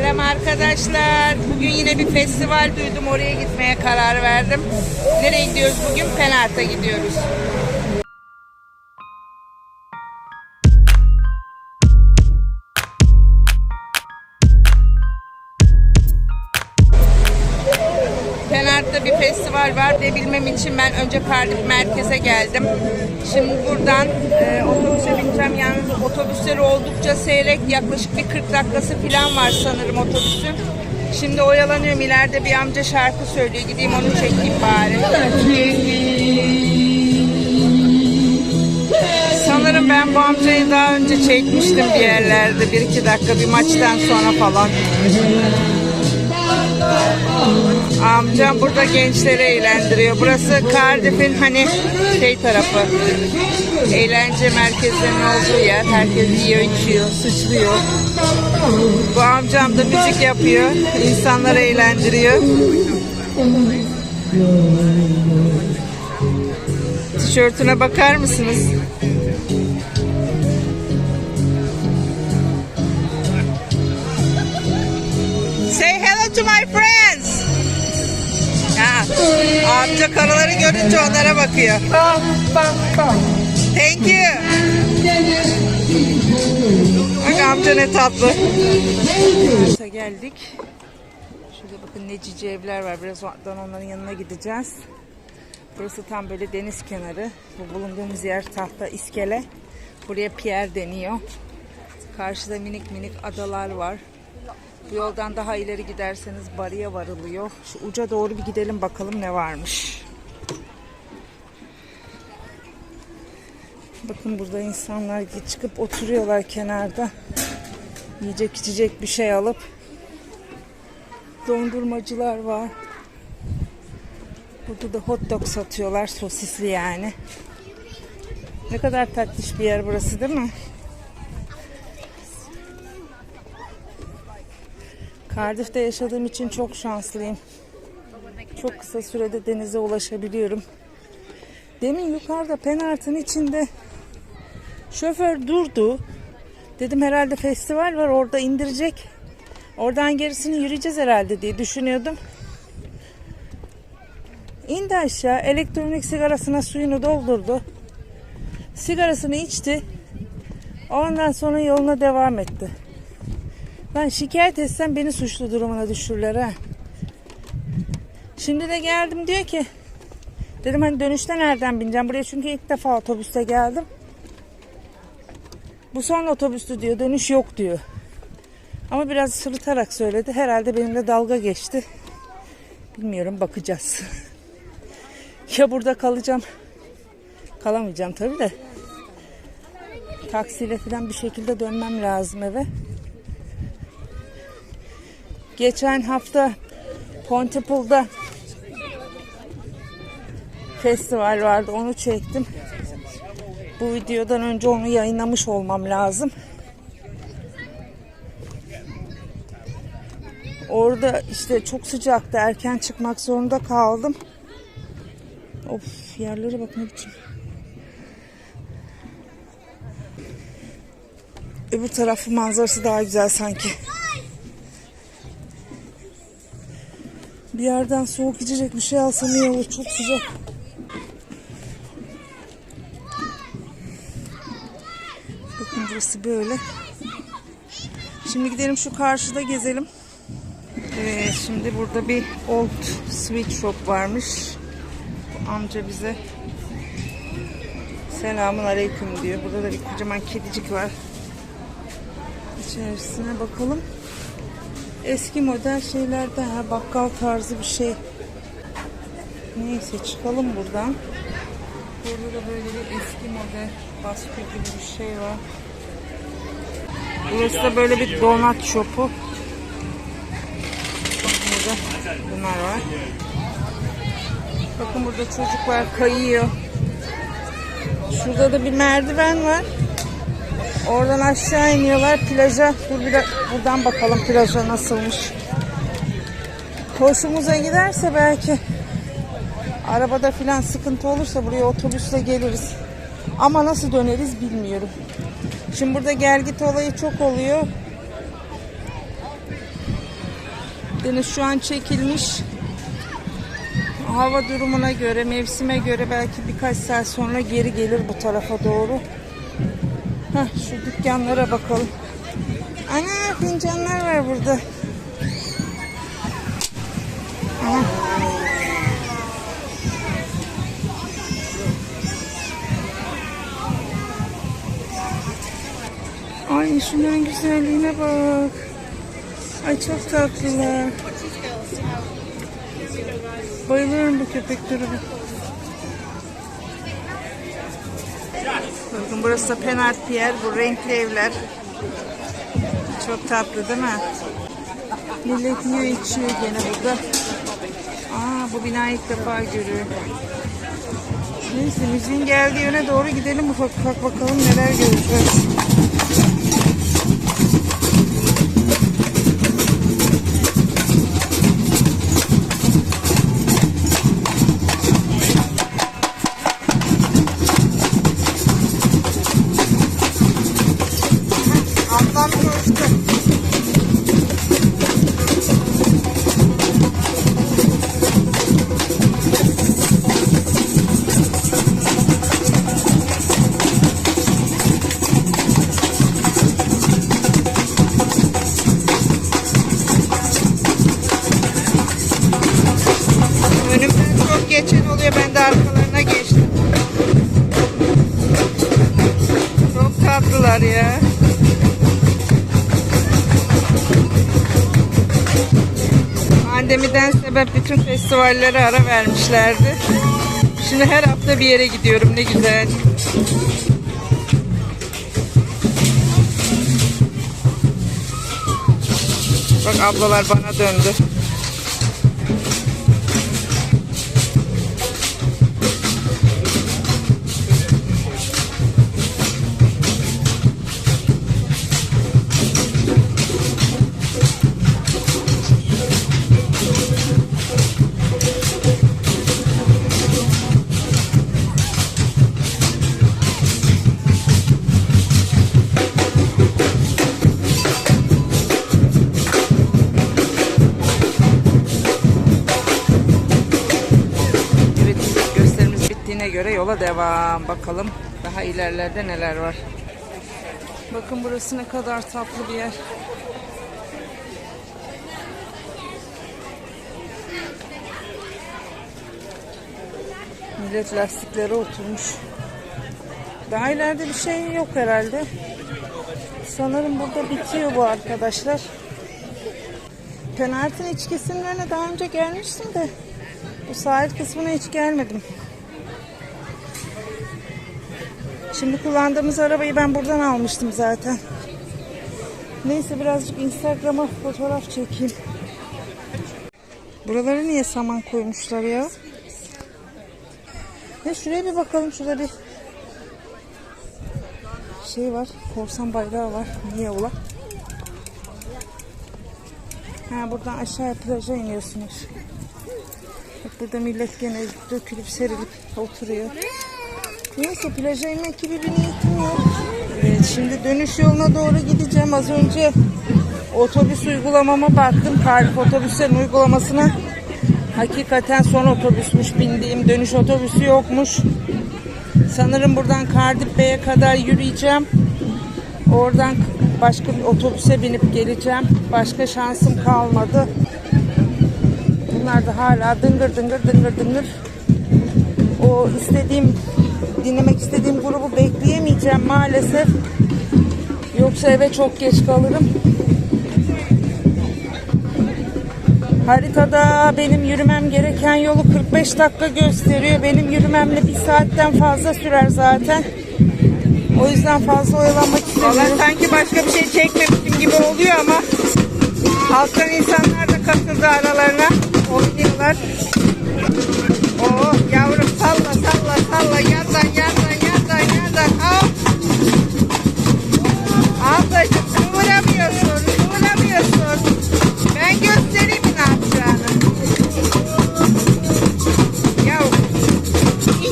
Selam arkadaşlar. Bugün yine bir festival duydum. Oraya gitmeye karar verdim. Nereye gidiyoruz bugün? Penart'a gidiyoruz. Var ve bilmem için ben önce Cardiff merkeze geldim. Şimdi buradan e, otobüse bineceğim. Yalnız otobüsleri oldukça seyrek. Yaklaşık bir 40 dakikası falan var sanırım otobüsün. Şimdi oyalanıyorum. İleride bir amca şarkı söylüyor. Gideyim onu çekeyim bari. Sanırım ben bu amcayı daha önce çekmiştim bir yerlerde. Bir iki dakika bir maçtan sonra falan. Amcam burada gençleri eğlendiriyor. Burası Cardiff'in hani şey tarafı. Eğlence merkezlerinin olduğu yer. Herkes yiyor, içiyor, sıçrıyor. Bu amcam da müzik yapıyor. İnsanları eğlendiriyor. Tişörtüne bakar mısınız? To my friends. Ha, amca karıları görünce onlara bakıyor. Thank you. Bak amca ne tatlı. Geldik. Şurada bakın ne cici evler var. Birazdan onların yanına gideceğiz. Burası tam böyle deniz kenarı. Bu bulunduğumuz yer tahta iskele. Buraya pier deniyor. Karşıda minik minik adalar var. Bu yoldan daha ileri giderseniz Bari'ye varılıyor. Şu uca doğru bir gidelim bakalım ne varmış. Bakın burada insanlar çıkıp oturuyorlar kenarda. Yiyecek içecek bir şey alıp. Dondurmacılar var. Burada da hot dog satıyorlar sosisli yani. Ne kadar tatlış bir yer burası değil mi? Cardiff'te yaşadığım için çok şanslıyım. Çok kısa sürede denize ulaşabiliyorum. Demin yukarıda Penart'ın içinde şoför durdu. Dedim herhalde festival var orada indirecek. Oradan gerisini yürüyeceğiz herhalde diye düşünüyordum. İndi aşağı elektronik sigarasına suyunu doldurdu. Sigarasını içti. Ondan sonra yoluna devam etti. Ben şikayet etsem beni suçlu durumuna düşürürler ha. Şimdi de geldim diyor ki dedim hani dönüşte nereden bineceğim buraya çünkü ilk defa otobüste geldim. Bu son otobüstü diyor dönüş yok diyor. Ama biraz sırıtarak söyledi. Herhalde benimle dalga geçti. Bilmiyorum bakacağız. ya burada kalacağım. Kalamayacağım tabii de. Taksiyle falan bir şekilde dönmem lazım eve. Geçen hafta Pontypool'da festival vardı. Onu çektim. Bu videodan önce onu yayınlamış olmam lazım. Orada işte çok sıcaktı. Erken çıkmak zorunda kaldım. Of yerlere bak ne biçim. Öbür tarafı manzarası daha güzel sanki. Bir yerden soğuk içecek bir şey alsam iyi olur. Çok sıcak. Bakın burası böyle. Şimdi gidelim şu karşıda gezelim. Evet, şimdi burada bir old sweet shop varmış. Bu amca bize selamun aleyküm diyor. Burada da bir kocaman kedicik var. İçerisine bakalım. Eski model şeylerden ha, bakkal tarzı bir şey. Neyse çıkalım buradan. Burada da böyle bir eski model baskı gibi bir şey var. Burası da böyle bir donat shopu. Burada bunlar var. Bakın burada çocuklar kayıyor. Şurada da bir merdiven var. Oradan aşağı iniyorlar plaja. Dur bir de buradan bakalım plaja nasılmış. Hoşumuza giderse belki arabada filan sıkıntı olursa buraya otobüsle geliriz. Ama nasıl döneriz bilmiyorum. Şimdi burada gel git olayı çok oluyor. Deniz şu an çekilmiş. Hava durumuna göre, mevsime göre belki birkaç saat sonra geri gelir bu tarafa doğru. Heh, şu dükkanlara bakalım. Ana fincanlar var burada. Ay şunların güzelliğine bak. Ay çok tatlılar. Bayılıyorum bu köpek. Bakın burası da Penart Pier. Bu renkli evler. Çok tatlı değil mi? Millet yiyor içiyor gene burada. Aa bu binayı ilk defa görüyorum. Neyse müziğin geldiği yöne doğru gidelim ufak ufak bakalım neler göreceğiz. Sebep bütün festivallere ara vermişlerdi. Şimdi her hafta bir yere gidiyorum. Ne güzel. Bak ablalar bana döndü. Göre yola devam. Bakalım daha ilerlerde neler var. Bakın burası ne kadar tatlı bir yer. Millet lastiklere oturmuş. Daha ileride bir şey yok herhalde. Sanırım burada bitiyor bu arkadaşlar. Penaltın iç kesimlerine daha önce gelmiştim de bu sahil kısmına hiç gelmedim. Şimdi kullandığımız arabayı ben buradan almıştım zaten. Neyse birazcık Instagram'a fotoğraf çekeyim. Buraları niye saman koymuşlar ya? Ne şuraya bir bakalım. Şurada bir şey var. Korsan bayrağı var. Niye ola? Ha buradan aşağıya plaja iniyorsunuz. Bak burada millet gene dökülüp serilip oturuyor. Neyse plaja inmek gibi bir niyetim yok. Evet şimdi dönüş yoluna doğru gideceğim. Az önce otobüs uygulamama baktım. Tarif otobüslerin uygulamasına. Hakikaten son otobüsmüş bindiğim. Dönüş otobüsü yokmuş. Sanırım buradan Kardip Bey'e kadar yürüyeceğim. Oradan başka bir otobüse binip geleceğim. Başka şansım kalmadı. Bunlar da hala dıngır dıngır dıngır dıngır. O istediğim, dinlemek istediğim grubu bekleyemeyeceğim maalesef. Yoksa eve çok geç kalırım. Haritada benim yürümem gereken yolu 45 dakika gösteriyor. Benim yürümemle bir saatten fazla sürer zaten. O yüzden fazla oyalanmak istemiyorum. Valla sanki başka bir şey çekmemişim gibi oluyor ama halktan insanlar da katıldı aralarına. Oynuyorlar. Oo salla yandan yandan yandan yandan. Hop. Ablacığım kıvıramıyorsun kıvıramıyorsun. Ben göstereyim ne yapacağını. Ya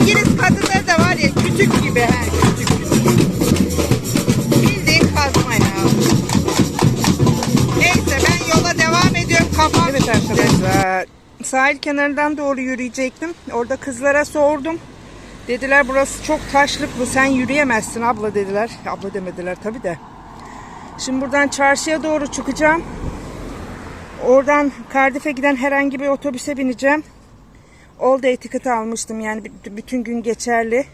İngiliz kadınları da var ya küçük gibi ha küçük küçük. Bildiğin kazma ya. Neyse ben yola devam ediyorum kafam Evet arkadaşlar. Sahil kenarından doğru yürüyecektim. Orada kızlara sordum. Dediler burası çok taşlık bu sen yürüyemezsin abla dediler. Abla demediler tabi de. Şimdi buradan çarşıya doğru çıkacağım. Oradan Cardiff'e giden herhangi bir otobüse bineceğim. All day ticket almıştım yani bütün gün geçerli.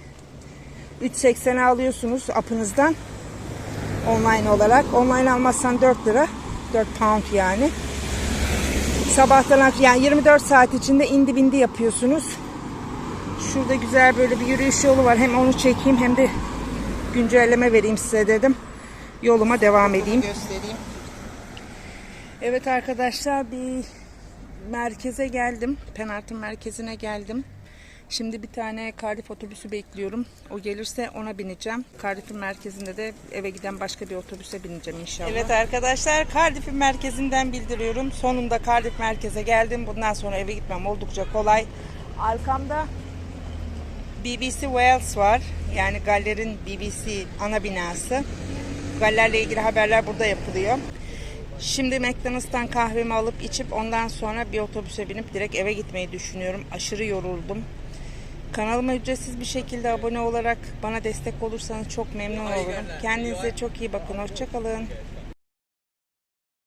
3.80'e alıyorsunuz apınızdan online olarak. Online almazsan 4 lira. 4 pound yani. Sabahtan yani 24 saat içinde indi bindi yapıyorsunuz. Şurada güzel böyle bir yürüyüş yolu var. Hem onu çekeyim hem de güncelleme vereyim size dedim. Yoluma devam edeyim. göstereyim. Evet arkadaşlar bir merkeze geldim. Penart'ın merkezine geldim. Şimdi bir tane Cardiff otobüsü bekliyorum. O gelirse ona bineceğim. Cardiff'in merkezinde de eve giden başka bir otobüse bineceğim inşallah. Evet arkadaşlar Cardiff'in merkezinden bildiriyorum. Sonunda Cardiff merkeze geldim. Bundan sonra eve gitmem oldukça kolay. Arkamda BBC Wales var. Yani Galler'in BBC ana binası. Galler'le ilgili haberler burada yapılıyor. Şimdi McDonald's'tan kahvemi alıp içip ondan sonra bir otobüse binip direkt eve gitmeyi düşünüyorum. Aşırı yoruldum. Kanalıma ücretsiz bir şekilde abone olarak bana destek olursanız çok memnun olurum. Kendinize çok iyi bakın. Hoşçakalın.